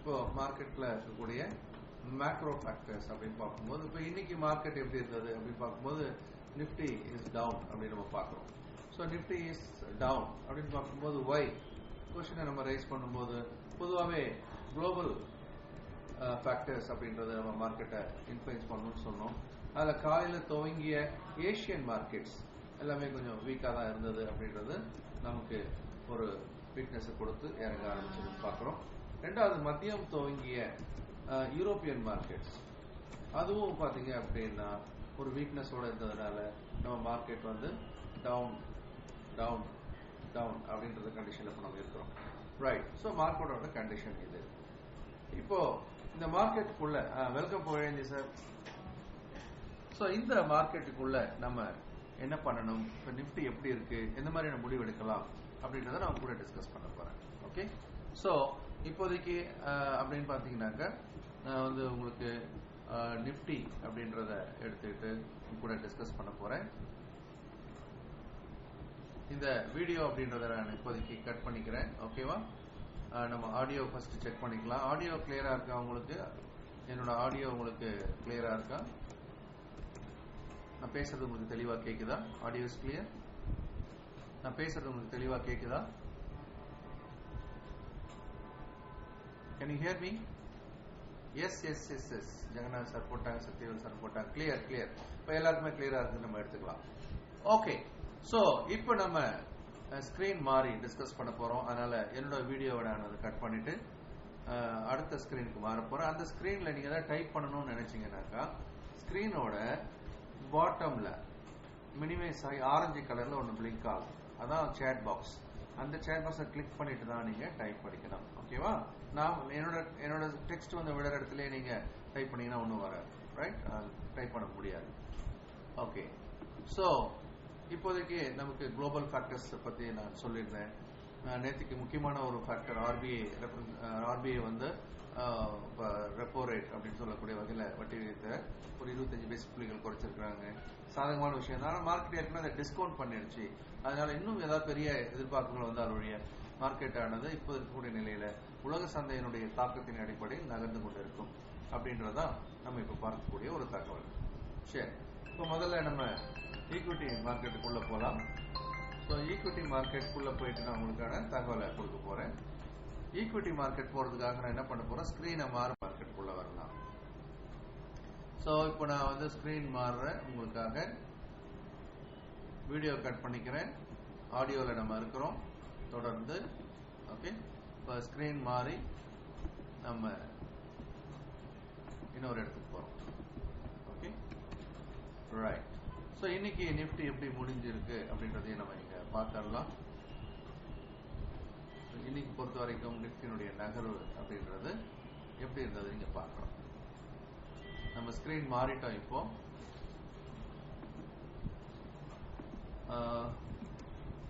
இப்போ மார்க்கெட்ல இருக்கக்கூடிய மேக்ரோ ஃபேக்டர்ஸ் அப்படின்னு பார்க்கும்போது இப்போ இன்னைக்கு மார்க்கெட் எப்படி இருந்தது அப்படின்னு பார்க்கும்போது நிப்டி இஸ் டவுன் அப்படின்னு நம்ம பார்க்குறோம். ஸோ நிப்டி இஸ் டவுன் அப்படின்னு பார்க்கும்போது ஒய் கொஸ்டினை நம்ம ரைஸ் பண்ணும்போது பொதுவாகவே குளோபல் ஃபேக்டர்ஸ் அப்படின்றத நம்ம மார்க்கெட்டை இன்ஃப்ளூயன்ஸ் பண்ணணும்னு சொன்னோம். அதில் காலையில் துவங்கிய ஏஷியன் மார்க்கெட்ஸ் எல்லாமே கொஞ்சம் வீக்காக தான் இருந்தது அப்படின்றது நமக்கு ஒரு வீக்னஸை கொடுத்து இறங்க ஆரம்பிச்சதுன்னு பார்க்குறோம். ரெண்டாவது மதியம் துவங்கிய யூரோப்பியன் மார்க்கெட்ஸ் அதுவும் பார்த்தீங்க அப்படின்னா ஒரு வீக்னஸோட இருந்ததுனால நம்ம மார்க்கெட் வந்து டவுன் டவுன் டவுன் அப்படின்றது கண்டிஷனில் இப்போ நம்ம இருக்கிறோம். ரைட் ஸோ மார்க்கெட்டோட கண்டிஷன் இது. இப்போ இந்த மார்க்கெட்டுக்குள்ள வெல்கம் புகழேந்தி சார் ஸோ இந்த மார்க்கெட்டுக்குள்ள நம்ம என்ன பண்ணணும்? இப்போ நிஃப்டி எப்படி இருக்கு? எந்த மாதிரியான முடிவு எடுக்கலாம்? அப்படின்றத நான் கூட டிஸ்கஸ் பண்ண போறேன். ஓகே ஸோ இப்போதைக்கு அப்படின்னு பார்த்தீங்கன்னாக்க நான் வந்து உங்களுக்கு நிஃப்டி அப்படின்றத எடுத்துக்கிட்டு கூட டிஸ்கஸ் பண்ண போறேன். இந்த வீடியோ அப்படின்றத நான் இப்போதைக்கு கட் பண்ணிக்கிறேன். ஓகேவா நம்ம ஆடியோ ஃபர்ஸ்ட் செக் பண்ணிக்கலாம். ஆடியோ கிளியரா இருக்கா உங்களுக்கு? என்னோட ஆடியோ உங்களுக்கு கிளியரா இருக்கா? நான் பேசுறது உங்களுக்கு தெளிவா கேக்குதா? ஆடியோ இஸ் கிளியர் நான் பேசுறது உங்களுக்கு தெளிவா கேக்குதா? Can you hear me yes yes yes yes Jagannath sir போட்டாங்க சத்யவேல் சார் போட்டாங்க. கிளியர் கிளியர் இப்போ எல்லாருக்குமே கிளியரா இருக்கு நம்ம எடுத்துக்கலாம். ஓகே ஸோ இப்போ நம்ம ஸ்க்ரீன் மாறி டிஸ்கஸ் பண்ண போறோம். அதனால என்னோட வீடியோவை நான் அதை கட் பண்ணிட்டு அடுத்த ஸ்க்ரீனுக்கு மாற போறேன். அந்த ஸ்க்ரீனில் நீங்க எதாவது டைப் பண்ணணும்னு நினைச்சீங்கன்னாக்கா ஸ்க்ரீனோட பாட்டம்ல மினிமைஸ் ஆகி ஆரஞ்சு கலர்ல ஒன்று பிளிங்க் ஆகும். அதான் சேட் பாக்ஸ் அந்த சேட் பாக்ஸை கிளிக் பண்ணிட்டு தான் நீங்க டைப் படிக்கணும் ஓகேவா நான் என்னோட என்னோட டெக்ஸ்ட் வந்து விடுற இடத்துல நீங்க டைப் பண்ணீங்கன்னா ஒன்றும் வராது ரைட் டைப் பண்ண முடியாது. ஓகே ஸோ இப்போதைக்கு நமக்கு குளோபல் ஃபேக்டர்ஸ் பற்றி நான் சொல்லியிருந்தேன் நேற்றுக்கு முக்கியமான ஒரு ஃபேக்டர் ஆர்பிஐ ஆர்பிஐ வந்து ரெப்போ ரேட் அப்படின்னு சொல்லக்கூடிய வகையில் வட்டி விகிதத்தை ஒரு இருபத்தஞ்சு பேஸ் புள்ளிகள் குறைச்சிருக்கிறாங்க. சாதகமான விஷயம் தான் ஆனால் மார்க்கெட் ஏற்கனவே அதை டிஸ்கவுண்ட் பண்ணிடுச்சு. அதனால இன்னும் ஏதாவது பெரிய எதிர்பார்ப்புகள் வந்தால் ஒழிய மார்க்கெட் ஆனது இப்போ இருக்கக்கூடிய நிலையில உலக சந்தையினுடைய தாக்கத்தின் அடிப்படையில் நகர்ந்து கொண்டிருக்கும் அப்படின்றதான் நம்ம இப்போ பார்க்கக்கூடிய ஒரு தகவல். சரி இப்போ முதல்ல நம்ம ஈக்விட்டி மார்க்கெட்டுக்குள்ள போகலாம் ஸோ ஈக்விட்டி மார்க்கெட்டுக்குள்ள போயிட்டு நான் உங்களுக்கான தகவலை கொடுக்க போறேன். ஈக்விட்டி மார்க்கெட் போறதுக்காக நான் என்ன பண்ண போறேன்? ஸ்கிரீனை மாற மார்க்கெட்டுக்குள்ள வரலாம். ஸோ இப்போ நான் வந்து ஸ்கிரீன் மாறுறேன் உங்களுக்காக வீடியோ கட் பண்ணிக்கிறேன். ஆடியோவில் நம்ம இருக்கிறோம். தொடர்ந்து ஓகே இப்போ ஸ்கிரீன் மாறி நம்ம இன்னொரு இடத்துக்கு போகிறோம் ஓகே ரைட் ஸோ இன்னைக்கு நிஃப்டி எப்படி முடிஞ்சிருக்கு அப்படின்றதையும் நம்ம இங்க பார்த்துடலாம். இன்னைக்கு பொறுத்த வரைக்கும் நிஃப்டியினுடைய நகர்வு அப்படின்றது எப்படி இருந்தது நீங்க பார்க்கலாம் நம்ம ஸ்கிரீன் மாறிட்டோம் இப்போ.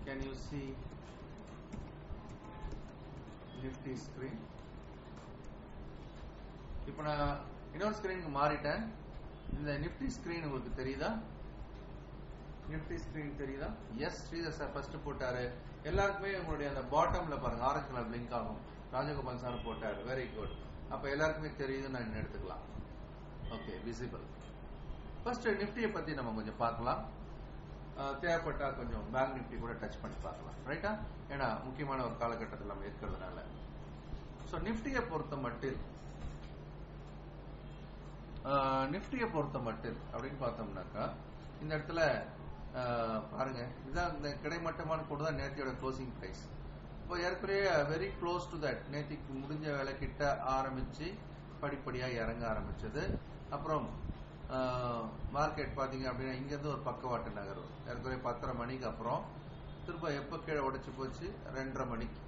Can you see Nifty screen இப்போ நான் இன்னொரு ஸ்கிரீனுக்கு மாறிட்டேன். இந்த நிஃப்டி ஸ்கிரீன் உங்களுக்கு தெரியுதா? நிஃப்டி ஸ்கிரீன் தெரியுதா? எஸ் ஸ்ரீதர் சார் ஃபர்ஸ்ட் போட்டாரு. எல்லாருக்குமே உங்களுடைய அந்த பாட்டம்ல பாருங்க ஆரஞ்சு கலர் பிளிங்க் ஆகும். ராஜகோபால் சார் போட்டாரு. வெரி குட் அப்ப எல்லாருக்குமே தெரியுதுன்னு நான் எடுத்துக்கலாம். ஓகே விசிபிள் ஃபர்ஸ்ட் நிஃப்டியை பத்தி நம்ம கொஞ்சம் பார்க்கலாம். தேவைப்பட்டா கொஞ்சம் பேங்க் நிஃப்டி கூட டச் பண்ணி பார்க்கலாம். ரைட்டா ஏன்னா முக்கியமான ஒரு காலகட்டத்தில் நம்ம இருக்கிறதுனால. ஸோ நிஃப்டியை பொறுத்த மட்டில் நிஃப்டியை பொறுத்த மட்டில் அப்படின்னு பார்த்தோம்னாக்கா இந்த இடத்துல பாருங்க இதுதான் இந்த கிடைமட்டமான கூட தான் நேத்தியோட க்ளோசிங் ப்ரைஸ் இப்போ ஏற்கனவே வெரி க்ளோஸ் டு தட் நேத்திக்கு முடிஞ்ச வேலை கிட்ட ஆரம்பிச்சு படிப்படியாக இறங்க ஆரம்பிச்சது. அப்புறம் மார்க்கெட் பாத்தீங்க அப்படின்னா இங்க இருந்து ஒரு பக்கவாட்டு நகர்வு ஏற்கனவே பத்தரை மணிக்கு அப்புறம் திரும்ப எப்போ கீழே உடைச்சு போச்சு? ரெண்டரை மணிக்கு.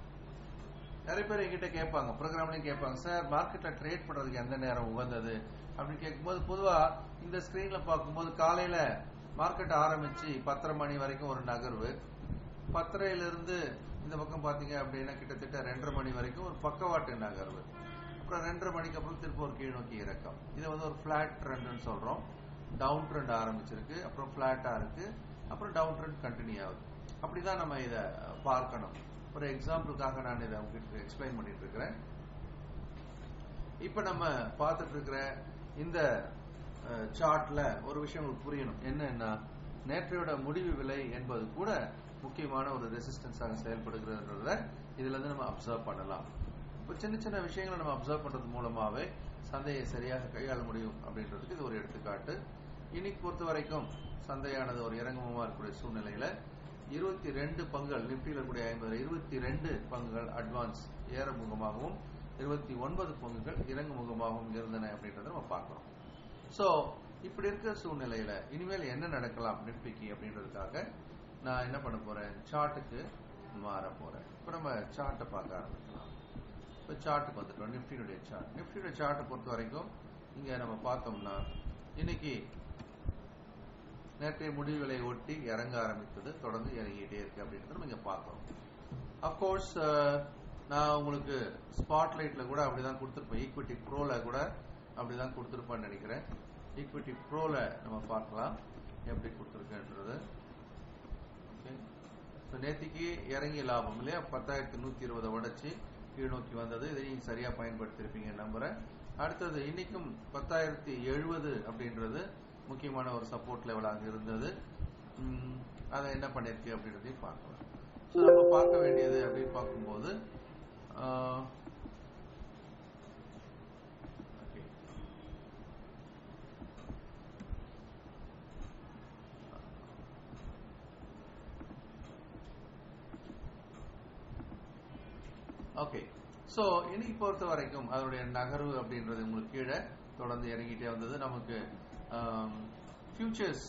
நிறைய பேர் எங்கிட்ட கேட்பாங்க ப்ரோக்ராம்லயும் கேட்பாங்க சார் மார்க்கெட்ல ட்ரேட் பண்றதுக்கு எந்த நேரம் உகந்தது? அப்படின்னு கேட்கும்போது பொதுவா இந்த ஸ்கிரீன்ல பார்க்கும்போது காலையில மார்க்கெட் ஆரம்பிச்சு பத்தரை மணி வரைக்கும் ஒரு நகர்வு. பத்தரையிலிருந்து இந்த பக்கம் பாத்தீங்க அப்படின்னா கிட்டத்தட்ட ரெண்டரை மணி வரைக்கும் ஒரு பக்கவாட்டு நகர்வு. அப்புறம் ரெண்டரை மணிக்கு அப்புறம் திரும்ப ஒரு கீழ் நோக்கி இறக்கம். இது வந்து ஒரு பிளாட் ட்ரெண்ட்னு சொல்றோம். டவுன் ட்ரெண்ட் ஆரம்பிச்சிருக்கு அப்புறம் பிளாட்டா இருக்கு அப்புறம் டவுன் ட்ரெண்ட் கண்டினியூ ஆகுது. அப்படிதான் நம்ம இதை பார்க்கணும். ஒரு எக்ஸாம்பிளுக்காக நான் இதை உங்களுக்கு எக்ஸ்பிளைன் பண்ணிட்டு இருக்கிறேன் இப்ப நம்ம பார்த்துட்டு இருக்கிற இந்த சார்ட்ல ஒரு விஷயம் உங்களுக்கு புரியணும். என்னன்னா நேற்றையோட முடிவு விலை என்பது கூட முக்கியமான ஒரு ரெசிஸ்டன்ஸாக செயல்படுகிறதுன்றத இதுல இருந்து நம்ம அப்சர்வ் பண்ணலாம். இப்போ சின்ன சின்ன விஷயங்களை நம்ம அப்சர்வ் பண்றது மூலமாவே சந்தையை சரியாக கையாள முடியும் அப்படின்றதுக்கு இது ஒரு எடுத்துக்காட்டு. இன்னைக்கு பொறுத்த வரைக்கும் சந்தையானது ஒரு இறங்குமுகமா இருக்கக்கூடிய சூழ்நிலையில இருபத்தி ரெண்டு பங்குகள் நிப்டியில் இருக்கக்கூடிய ஐம்பது இருபத்தி ரெண்டு பங்குகள் அட்வான்ஸ் ஏறமுகமாகவும் இருபத்தி ஒன்பது பங்குகள் இறங்குமுகமாகவும் இருந்தன அப்படின்றத நம்ம பார்க்கிறோம். ஸோ இப்படி இருக்கிற சூழ்நிலையில இனிமேல் என்ன நடக்கலாம் நிப்டிக்கு அப்படின்றதுக்காக நான் என்ன பண்ண போறேன்? சார்ட்டுக்கு மாற போறேன். இப்போ நம்ம சார்ட்டை பார்க்க ஆரம்பிக்கலாம். இப்போ சார்ட்டுக்கு வந்துட்டோம் நிஃப்டினுடைய சார்ட் நிஃப்டியுடைய சார்ட்டை பொறுத்த வரைக்கும் இங்கே நம்ம பார்த்தோம்னா இன்னைக்கு நேற்றைய முடிவுகளை ஒட்டி இறங்க ஆரம்பித்தது தொடர்ந்து இறங்கிட்டே இருக்கு அப்படின்றத நம்ம இங்கே பார்த்தோம். அஃப்கோர்ஸ் நான் உங்களுக்கு ஸ்பாட்லைட்ல கூட அப்படிதான் கொடுத்துருப்பேன். ஈக்விட்டி ப்ரோல கூட அப்படிதான் கொடுத்துருப்பான்னு நினைக்கிறேன். ஈக்விட்டி ப்ரோல நம்ம பார்க்கலாம். எப்படி கொடுத்துருக்கேன்றது. ஓகே ஸோ நேத்திக்கு இறங்கிய லாபம் இல்லையா? பத்தாயிரத்தி நூத்தி இருபதை உடைச்சு கீழ் நோக்கி வந்தது. இதை நீங்க சரியா பயன்படுத்தியிருப்பீங்க நம்புறேன் அடுத்தது இன்னைக்கும் பத்தாயிரத்தி எழுபது அப்படின்றது முக்கியமான ஒரு சப்போர்ட் லெவலாக இருந்தது. அதை என்ன பண்ணிருக்கு அப்படின்றதையும் பார்க்கலாம். ஸோ நம்ம பார்க்க வேண்டியது அப்படின்னு பார்க்கும்போது ஓகே ஸோ இன்னைக்கு பொறுத்த வரைக்கும் அதனுடைய நகர்வு அப்படின்றது உங்களுக்கு கீழே தொடர்ந்து இறங்கிட்டே வந்தது. நமக்கு um, ஃபியூச்சர்ஸ்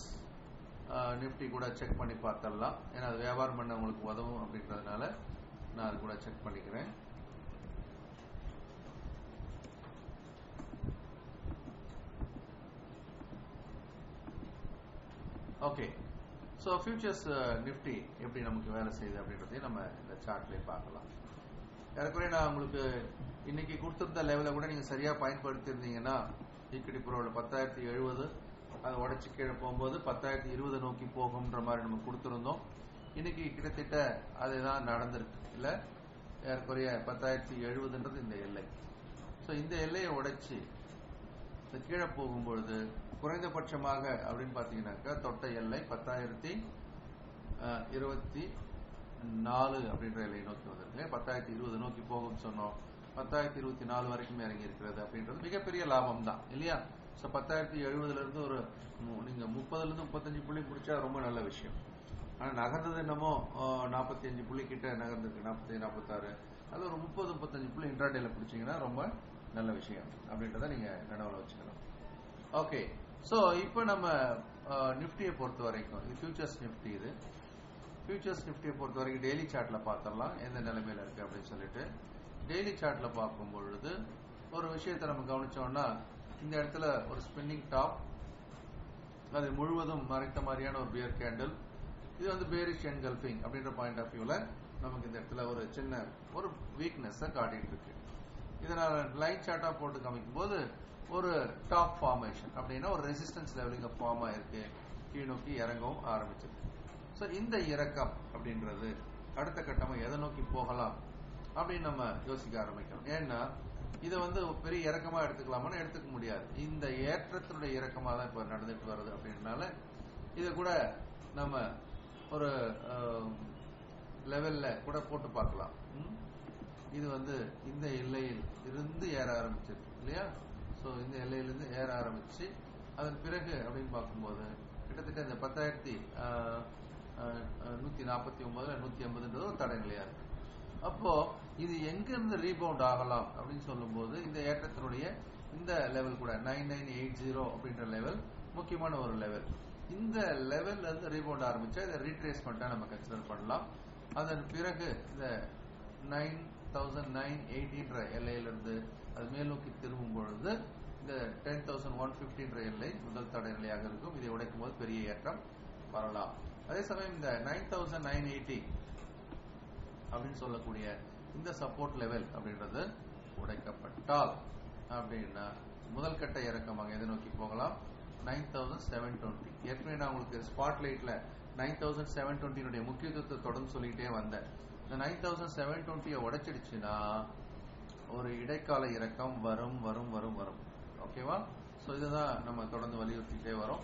நிஃப்டி uh, கூட செக் பண்ணி பார்த்தரலாம் ஏன்னா அது வியாபாரம் பண்ண உங்களுக்கு உதவும் அப்படின்றதுனால நான் அது கூட செக் பண்ணிக்கிறேன். ஓகே ஸோ ஃபியூச்சர்ஸ் நிஃப்டி எப்படி நமக்கு வேலை செய்யுது அப்படின்றதையும் நம்ம இந்த சார்ட்லேயே பார்க்கலாம். ஏறக்குறைய நான் உங்களுக்கு இன்னைக்கு கொடுத்திருந்த லெவலை கூட நீங்க சரியா பயன்படுத்தியிருந்தீங்கன்னா ஈக்விட்டி ப்ரோவில் பத்தாயிரத்தி எழுபது அதை உடச்சி கீழே போகும்போது பத்தாயிரத்தி இருபது நோக்கி போகும்ன்ற மாதிரி நம்ம கொடுத்துருந்தோம். இன்னைக்கு கிட்டத்தட்ட அதுதான் நடந்திருக்கு. இல்ல ஏறக்குறைய பத்தாயிரத்தி எழுபதுன்றது இந்த எல்லை. ஸோ இந்த எல்லையை உடைச்சி இந்த கீழே போகும்பொழுது குறைந்தபட்சமாக அப்படின்னு பார்த்தீங்கன்னாக்கா தொட்ட எல்லை பத்தாயிரத்தி இருபத்தி நாலு அப்படின்ற எல்லையை நோக்கி வந்திருக்கு. பத்தாயிரத்தி இருபது நோக்கி போகும்னு சொன்னோம். பத்தாயிரத்தி இருபத்தி நாலு வரைக்கும் இறங்கி இருக்கிறது அப்படின்றது மிகப்பெரிய லாபம் தான். இல்லையா? ஸோ பத்தாயிரத்தி எழுபதுல இருந்து ஒரு மு- நீங்க முப்பதுல இருந்து முப்பத்தஞ்சு புள்ளி பிடிச்சா ரொம்ப நல்ல விஷயம். ஆனா நகர்ந்தது என்னமோ நாற்பத்தி அஞ்சு புள்ளி கிட்ட நகர்ந்துருக்கு. நாற்பத்தி நாற்பத்தாறு அது ஒரு முப்பது முப்பத்தஞ்சு புள்ளி இன்ட்ராடேல பிடிச்சீங்கன்னா ரொம்ப நல்ல விஷயம் அப்படின்றத நீங்க நினைவில் வச்சுக்கணும். ஓகே ஸோ இப்போ நம்ம நிஃப்டியை பொறுத்த வரைக்கும் இது ஃபியூச்சர்ஸ் நிஃப்டி இது. ஃபியூச்சர்ஸ் நிஃப்டியை பொறுத்த வரைக்கும் டெய்லி சார்ட்ல பார்த்துடலாம். எந்த நிலைமையில இருக்கு அப்படின்னு சொல்லிட்டு. டெய்லி சார்ட்ல பார்க்கும் பொழுது ஒரு விஷயத்தை நம்ம கவனிச்சோம்னா இந்த இடத்துல ஒரு ஸ்பின்னிங் டாப் அது முழுவதும் மறைத்த மாதிரியான ஒரு பியர் கேண்டில் இது வந்து பேரிஷ் என்கல்ஃபிங் அப்படின்ற பாயிண்ட் ஆஃப் வியூல நமக்கு இந்த இடத்துல ஒரு சின்ன ஒரு வீக்னஸ் காட்டிட்டு இருக்கு. இதை லைட் சார்ட்டா போட்டு காமிக்கும் போது ஒரு டாப் ஃபார்மேஷன் அப்படின்னா ஒரு ரெசிஸ்டன்ஸ் லெவலிங் ஃபார்ம் ஆயிருக்கு. கீழ் நோக்கி இறங்கவும் ஆரம்பிச்சிருக்கு. ஸோ இந்த இறக்கம் அப்படின்றது அடுத்த கட்டமா எதை நோக்கி போகலாம் அப்படின்னு நம்ம யோசிக்க ஆரம்பிக்கணும். ஏன்னா இதை வந்து பெரிய இறக்கமா எடுத்துக்கலாமான்னு எடுத்துக்க முடியாது. இந்த ஏற்றத்தினுடைய இறக்கமா தான் இப்போ நடந்துட்டு வருது அப்படின்றனால இதை கூட நம்ம ஒரு லெவல்ல கூட போட்டு பார்க்கலாம். இது வந்து இந்த எல்லையில் இருந்து ஏற ஆரம்பிச்சிருக்கு இல்லையா? ஸோ இந்த எல்லையிலிருந்து ஏற ஆரம்பிச்சு அதன் பிறகு அப்படின்னு பார்க்கும்போது கிட்டத்தட்ட இந்த பத்தாயிரத்தி நூத்தி நாற்பத்தி ஒன்பதுல நூத்தி ஐம்பதுன்றது ஒரு தடைநிலையா இருக்கு. அப்போ இது எங்கிருந்து ரீபவுண்ட் ஆகலாம் அப்படின்னு சொல்லும்போது இந்த ஏற்றத்தினுடைய இந்த லெவல் கூட நைன் நைன் எயிட் ஜீரோ அப்படின்ற லெவல் முக்கியமான ஒரு லெவல் இந்த லெவல்ல இருந்து ரீபவுண்ட் ஆரம்பிச்சா இதை ரீட்ரேஸ்மெண்ட்டா நம்ம கன்சிடர் பண்ணலாம். அதன் பிறகு இந்த நைன் தௌசண்ட் நைன் எயிட்டின்ற எல்லையிலிருந்து அது மேல் நோக்கி திரும்பும் பொழுது இந்த டென் தௌசண்ட் ஒன் பிப்டின்ற எல்லை முதல் தடை நிலையாக இருக்கும். இதை உடைக்கும் போது பெரிய ஏற்றம் வரலாம். அதே சமயம் இந்த நைன் தௌசண்ட் நைன் எயிட்டி அப்படின்னு சொல்லக்கூடிய இந்த சப்போர்ட் லெவல் அப்படின்றது உடைக்கப்பட்டால் அப்படின்னா முதல் கட்ட இறக்கமாக எதை நோக்கி போகலாம். Nine thousand seven twenty. ஏற்கனவே நான் உங்களுக்கு ஸ்பாட் லைட்ல நைன் தௌசண்ட் செவன் டுவெண்ட்டினுடைய முக்கியத்துவத்தை தொடர்ந்து சொல்லிக்கிட்டே வந்தேன். இந்த நைன் தௌசண்ட் செவன் டுவெண்ட்டியை உடைச்சிடுச்சுன்னா ஒரு இடைக்கால இறக்கம் வரும் வரும் வரும் வரும். ஓகேவா ஸோ இதுதான் நம்ம தொடர்ந்து வலியுறுத்திட்டே வரோம்.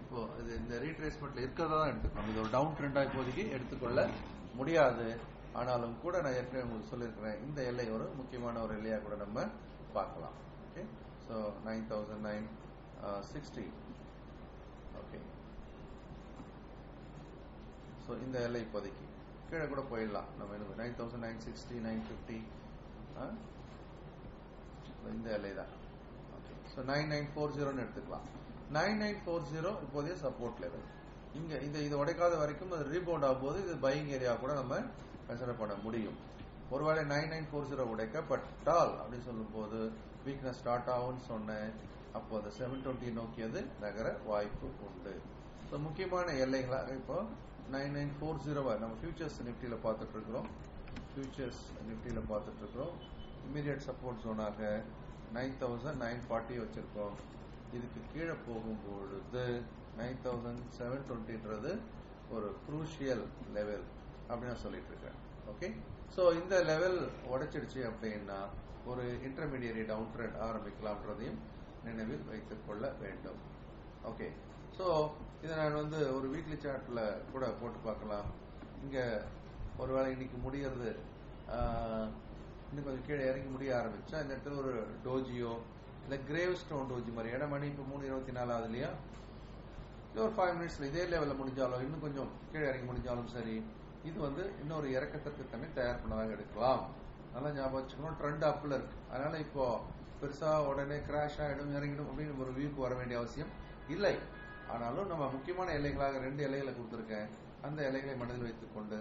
இப்போ இது இந்த ரீட்ரேஸ்மெண்ட்ல இருக்கிறதா தான் எடுத்துக்கணும். இது ஒரு டவுன் ட்ரெண்டா இப்போதைக்கு எடுத்துக்கொள்ள முடியாது. ஆனாலும் கூட நான் ஏற்கனவே உங்களுக்கு சொல்லியிருக்கிறேன். இந்த எல்லை ஒரு முக்கியமான ஒரு எல்லையா கூட நம்ம பார்க்கலாம். Okay so nine thousand nine sixty okay so இந்த எல்லை இப்போதைக்கு. கீழே கூட போயிடலாம். நம்ம nine thousand nine sixty nine fifty இந்த எல்லை தான். Okay so nine nine four ஜீரோன்னு எடுத்துக்கலாம். நைன் நைன் ஃபோர் ஜீரோ இப்போதைய சப்போர்ட் லெவல் இங்க இந்த இது உடைக்காத வரைக்கும் அது ரீபவுண்ட் ஆகும்போது இது பையிங் ஏரியா கூட நம்ம கன்சிடர் பண்ண முடியும். ஒருவேளை நைன் நைன் ஃபோர் ஜீரோ உடைக்கப்பட்டால் அப்படின்னு சொல்லும்போது வீக்னஸ் ஸ்டார்ட் ஆகும்னு சொன்னேன். அப்போ அந்த செவன் டுவெண்ட்டி நோக்கியது நகர வாய்ப்பு உண்டு. ஸோ முக்கியமான எல்லைகளாக இப்போ நைன் நைன் ஃபோர் ஜீரோவை நம்ம ஃபியூச்சர்ஸ் நிஃப்டியில் பார்த்துட்டு இருக்கிறோம் ஃபியூச்சர்ஸ் நிஃப்டியில் பார்த்துட்டு இருக்கிறோம் இமீடியட் சப்போர்ட் ஜோனாக நைன் தௌசண்ட் நைன் ஃபார்ட்டி வச்சிருக்கோம். இதுக்கு கீழே போகும்பொழுது நைன் தௌசண்ட் செவன் டுவெண்ட்டின்றது ஒரு குரூஷியல் லெவல் அப்படின்னு நான் சொல்லிட்டு இருக்கேன் ஓகே ஸோ இந்த லெவல் உடைச்சிடுச்சு அப்படின்னா ஒரு இன்டர்மீடியரி டவுன் ட்ரெண்ட் ஆரம்பிக்கலாம்ன்றதையும் நினைவில் வைத்துக் கொள்ள வேண்டும். ஓகே ஸோ இதை நான் வந்து ஒரு வீக்லி சார்ட்ல கூட போட்டு பார்க்கலாம். இங்கே ஒரு வேளை இன்னைக்கு முடியறது இன்னும் கொஞ்சம் கீழே இறங்கி முடிய ஆரம்பிச்சா இந்த இடத்துல ஒரு டோஜியோ இந்த கிரேவ் ஸ்டோன் டோஜி மாதிரி இடம் மணி இப்போ மூணு இருபத்தி நாலு இல்லையா? இல்லை ஒரு ஃபைவ் மினிட்ஸ்ல இதே லெவலில் முடிஞ்சாலும் இன்னும் கொஞ்சம் கீழே இறங்கி முடிஞ்சாலும் சரி இது வந்து இன்னொரு இறக்கத்திற்கு தண்ணி தயார் பண்ணதாக எடுக்கலாம். நல்லா ஞாபகம் வச்சுக்கணும். ட்ரெண்ட் அப்ல இருக்கு. அதனால இப்போ பெருசா உடனே கிராஷ் ஆகிடும் இறங்கிடும் அப்படின்னு ஒரு வியூக்கு வர வேண்டிய அவசியம் இல்லை. ஆனாலும் நம்ம முக்கியமான எல்லைகளாக ரெண்டு எல்லைகளை கொடுத்துருக்கேன். அந்த எல்லைகளை மனதில் வைத்துக்கொண்டு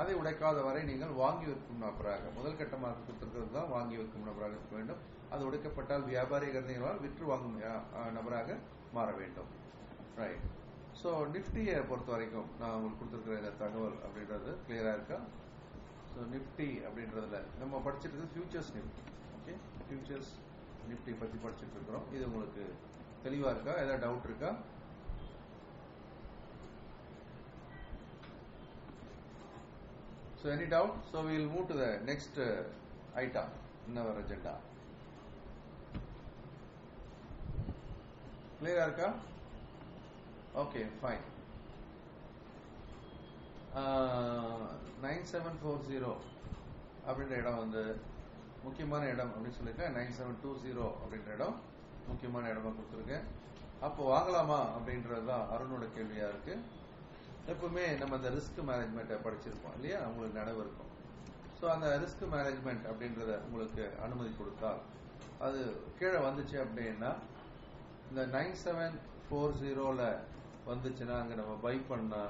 அதை உடைக்காத வரை நீங்கள் வாங்கி விற்கும் நபராக முதல் கட்டமாக கொடுத்துருக்கிறது தான் வாங்கி விற்கும் நபராக இருக்க வேண்டும். அது உடைக்கப்பட்டால் வியாபாரி கருதிகளால் விற்று வாங்கும் நபராக மாற வேண்டும். ரைட் ஸோ நிஃப்டியை பொறுத்த வரைக்கும் நான் உங்களுக்கு கொடுத்துருக்குற இந்த தகவல் அப்படின்றது கிளியரா இருக்கா? ஸோ நிஃப்டி அப்படின்றதுல நம்ம படிச்சிட்டு futures Nifty okay futures Nifty பத்தி படிச்சுட்டு இருக்கிறோம் இது உங்களுக்கு தெளிவா இருக்கா? ஏதாவது டவுட் இருக்கா? So any doubt? So we will move to the next uh, item in our agenda. கிளியரா இருக்கா okay fine nine seven four zero அப்படின்ற இடம் வந்து முக்கியமான இடம் அப்படின்னு சொல்லியிருக்கேன் நைன் செவன் டூ ஜீரோ அப்படின்ற இடம் முக்கியமான இடமா கொடுத்துருக்கேன் அப்போ வாங்கலாமா அப்படின்றது தான் அருணோட கேள்வியா இருக்கு. எப்பவுமே நம்ம அந்த ரிஸ்க் மேனேஜ்மெண்ட்டை படிச்சிருப்போம் இல்லையா? உங்களுக்கு நினைவு இருக்கும். ஸோ அந்த ரிஸ்க் மேனேஜ்மெண்ட் அப்படின்றத உங்களுக்கு அனுமதி கொடுத்தால் அது கீழே வந்துச்சு அப்படின்னா இந்த நைன் செவன் ஃபோர் ஜீரோல வந்துச்சுன்னா அங்க நம்ம பை பண்ணா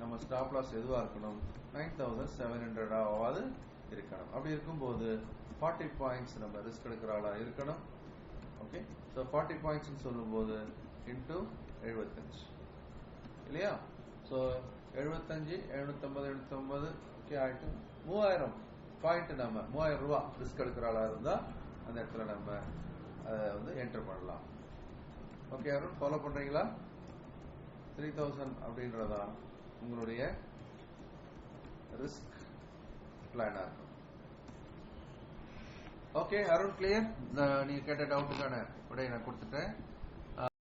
நம்ம ஸ்டாப் லாஸ் எதுவா இருக்கணும்? நைன் தௌசண்ட் செவன் ஹண்ட்ரடாவது இருக்கணும். அப்படி இருக்கும்போது ஃபார்ட்டி பாயிண்ட்ஸ் நம்ம ரிஸ்க் எடுக்கிற ஆளா இருக்கணும். ஓகே ஸோ ஃபார்ட்டி பாயிண்ட்ஸ் சொல்லும்போது இன்டூ எழுபத்தஞ்சு இல்லையா? ஸோ எழுபத்தஞ்சு எழுநூத்தம்பது எழுநூத்தம்பது ஓகே ஆயிட்டு மூவாயிரம் பாயிண்ட் நம்ம மூவாயிரம் ரூபா ரிஸ்க் எடுக்கிற ஆளா இருந்தா அந்த இடத்துல நம்ம அதை வந்து என்டர் பண்ணலாம். ஓகே அருண் ஃபாலோ பண்றீங்களா? த்ரீ தௌசண்ட் அப்படின்றதா உங்களுடைய ரிஸ்க் பிளானா இருக்கும். ஓகே அருண் கிளியர் நீங்க கேட்ட டவுட்டுக்கான விடையை நான் கொடுத்துட்டேன்.